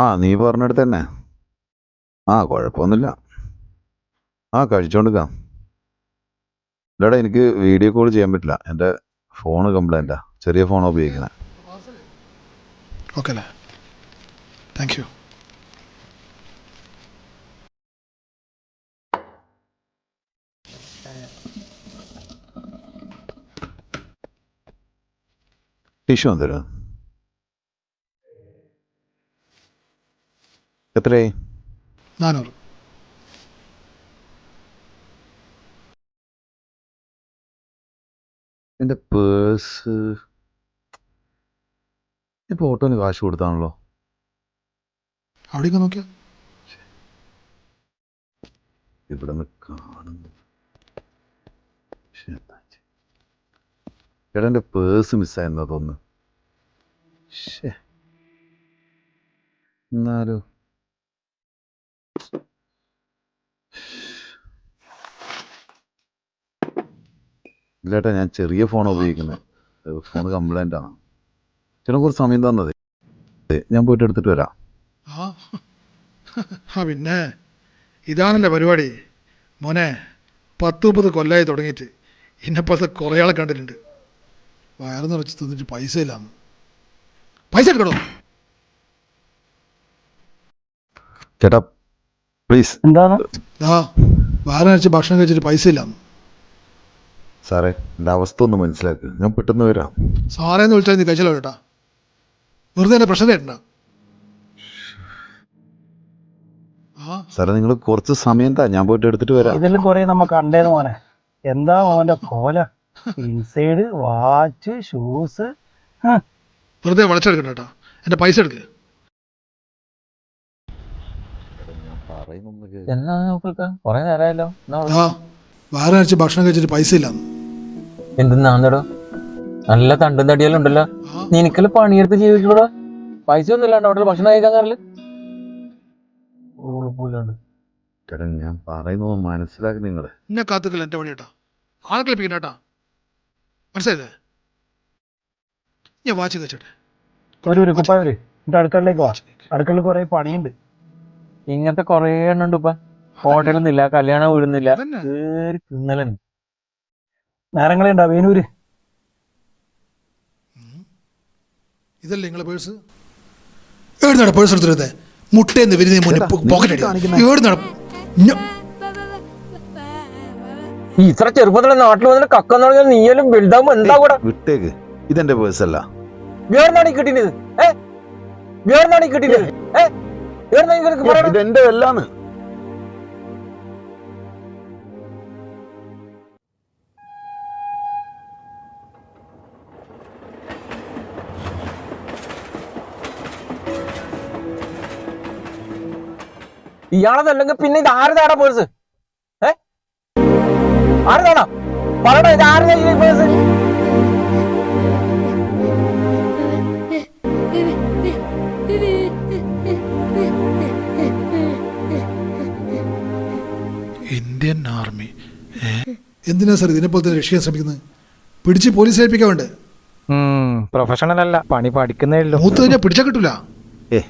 ആ നീ പറഞ്ഞിടത്ത് തന്നെ. ആ കുഴപ്പമൊന്നുമില്ല. ആ കഴിച്ചോണ്ടിരിക്കാം ഇല്ലടാ എനിക്ക് വീഡിയോ കോൾ ചെയ്യാൻ പറ്റില്ല. എന്റെ ഫോണ് കംപ്ലൈന്റാ. ചെറിയ ഫോണാണ് ഉപയോഗിക്കുന്നത് ഓക്കെ അല്ലേ താങ്ക് യു ടിഷ്യൂ തരും എത്രയായി? നാനൂറ്. എന്റെ പേഴ്സ്. ഇപ്പോൾ ഓട്ടോന് കാശ് കൊടുത്താണല്ലോ. അവിടെയൊക്കെ നോക്കിയാ? ഇവിടെ നിന്ന് കാണുന്നു. എടാ എന്റെ പേഴ്സ് മിസ്സായെന്നാ തോന്നുന്നു എന്നാലോ എന്നാലും? ഇല്ലേട്ടാ ഞാൻ ചെറിയ ഫോൺ ഉപയോഗിക്കുന്നത് ഫോൺ കംപ്ലൈന്റ് ആണ്. ചേട്ടൻ കുറച്ച് സമയം തന്നത്. ഞാൻ പോയിട്ട് എടുത്തിട്ട് വരാം. ആ. പിന്നെ. ഇതാണല്ലേ പരിപാടി. മോനെ പത്ത് മുപ്പത് കൊല്ലമായി തുടങ്ങിയിട്ട്. ഇന്നെപ്പോലത്തെ കുറേ ആളെ കണ്ടിട്ടുണ്ട്. വയറ് നിറച്ച് തിന്നിട്ട് പൈസ ഇല്ലാന്ന്. പൈസ എടുക്കണോ ചേട്ടാ പ്ലീസ് എന്താണ്? ആ വയറ് നിറച്ച് ഭക്ഷണം കഴിച്ചിട്ട് പൈസ ഇല്ലാന്ന്. സാറേ എന്റെ അവസ്ഥ ഒന്ന് മനസ്സിലാക്കുക ഞാൻ പെട്ടെന്ന് വരാം. സാറേന്ന് വിളിച്ചാൽ നീ കഴിച്ചല്ലോ കേട്ടാ വെറുതെ എന്റെ പ്രശ്നം കേട്ട ആ. സാറേ നിങ്ങൾ കുറച്ച് സമയം താ ഞാൻ പോയിട്ട് എടുത്തിട്ട് വരാം. ഇതെല്ലാം കുറെ നമ്മ കണ്ടേന്ന് മോനെ. എന്താ മോന്റെ കോല? ഇൻസൈഡ് വാച്ച് ഷൂസ് വെറുതെ വളച്ചെടുക്കണ്ട കേട്ടോ. എന്റെ പൈസ എടുക്ക്. എന്നാ നോക്കുക കൊറേ നേരമായല്ലോ ആ. ആഴ്ച ഭക്ഷണം കഴിച്ചിട്ട് പൈസ ഇല്ലാന്ന്. എന്തെന്നാന്നടോ നല്ല തണ്ടും തടിയെല്ലാം ഉണ്ടല്ലോ. നിനക്കല്ല പണിയെടുത്ത് ജീവിക്കണോടാ പൈസ ഒന്നും ഇല്ലാണ്ട് അവിടെ ഭക്ഷണം കഴിക്കാൻ കയറൽ ഞാൻ പറയുന്നത് മനസ്സിലാക്കി നിങ്ങൾ എന്നെ കാത്തുക്കല്ല എന്റെ പണി കേട്ടാ ആളെ കളിപ്പിക്കണ്ട കേട്ടാ. മനസ്സിലായില്ലേ? ഞാൻ വാച്ച് കഴിച്ചോട്ടെ. അടുക്കളയിലേക്ക് വാ. അടുക്കളയിൽ കുറെ പണിയുണ്ട്. ഇങ്ങനത്തെ കൊറേ എണ്ണം ഉണ്ട് ഇപ്പൊ ഹോട്ടലൊന്നുമില്ല കല്യാണം വീടുന്നില്ല തിന്നലുണ്ട് നേരങ്ങളെ ഉണ്ടാ? വേനൂര്. ഇതല്ലേ നിങ്ങളെ പേഴ്സ് എവിടുന്നാണ് പേഴ്സ് എടുത്തിരുന്നേ? മുട്ടേന്ന് വരുന്ന മുന്നേ പോക്കറ്റ് എഴുന്നട ഈ ഇത്ര ചെറുപ്പത്തിൽ നാട്ടിൽ വന്നിട്ട് കക്കെന്ന് പറഞ്ഞാൽ നീയലും ബിൽഡാവും എന്താ കൂടെ വിട്ടേക്ക്. ഇതെന്റെ പേഴ്സ് അല്ല. വേർന്നാണ് ഈ കിട്ടിയത്? ഏ? വേർന്നാണ് ഈ കിട്ടിയത്? ഏ? ഇവർക്ക് ഇതെന്റെ അല്ലാന്ന് ഇയാളതല്ലെങ്കിൽ പിന്നെ ഇത് ആര് താടാ പേഴ്സ് ഏ? ആര് താടാ പറയണോ ഇത് ആര് പേഴ്സ് ഇന്ത്യൻ ആർമി എന്തിനാ സാർ ഇതിനെ പോലത്തെ രക്ഷിക്കാൻ ശ്രമിക്കുന്നത്? പിടിച്ച് പോലീസ് ഏൽപ്പിക്കാൻ വേണ്ടേ? പ്രൊഫഷണൽ അല്ല. പണി പഠിക്കുന്നേ ഉള്ളൂ. മൂത്ത് കഴിഞ്ഞാൽ പിടിച്ചാൽ കിട്ടൂല? ഏ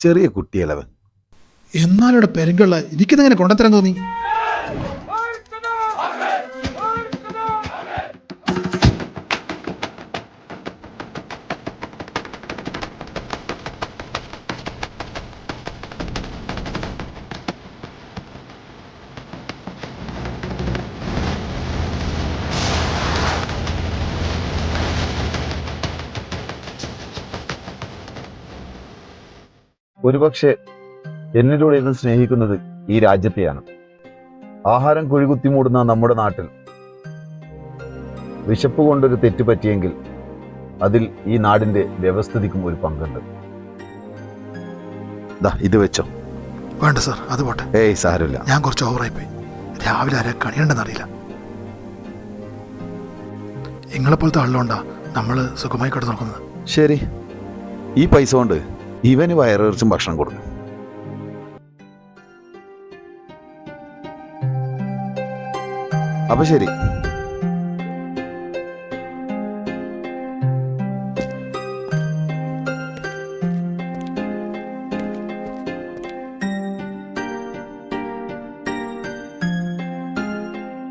ചെറിയ കുട്ടിയല്ലവൻ എന്നാലും പെരുങ്കള്ള എനിക്കിതെങ്ങനെ കൊണ്ടത്തരാൻ തോന്നി. ഒരുപക്ഷെ എന്നിലൂടെ ഇന്ന് സ്നേഹിക്കുന്നത് ഈ രാജ്യത്തെയാണ്. ആഹാരം കുഴികുത്തി മൂടുന്ന നമ്മുടെ നാട്ടിൽ വിശപ്പ് കൊണ്ടൊരു തെറ്റ് പറ്റിയെങ്കിൽ അതിൽ ഈ നാടിന്റെ വ്യവസ്ഥിതിക്കും ഒരു പങ്കുണ്ട്. ദാ ഇത് വെച്ചോ. വേണ്ട സാർ അത് പോട്ടെ. ഏയ് സാരമില്ല. ഞാൻ കുറച്ച് ഓവറായി പോയി രാവിലെ ആരെ കണിയണ്ടെന്നറിയില്ല നിങ്ങളെപ്പോലത്തെ ആളിലുണ്ടാ നമ്മൾ സുഖമായി കിടന്നു നോക്കുന്നത് ശരി. ഈ പൈസ കൊണ്ട് ഇവന് വയറിറച്ചും ഭക്ഷണം കൊടുക്കും. അപ്പൊ ശരി.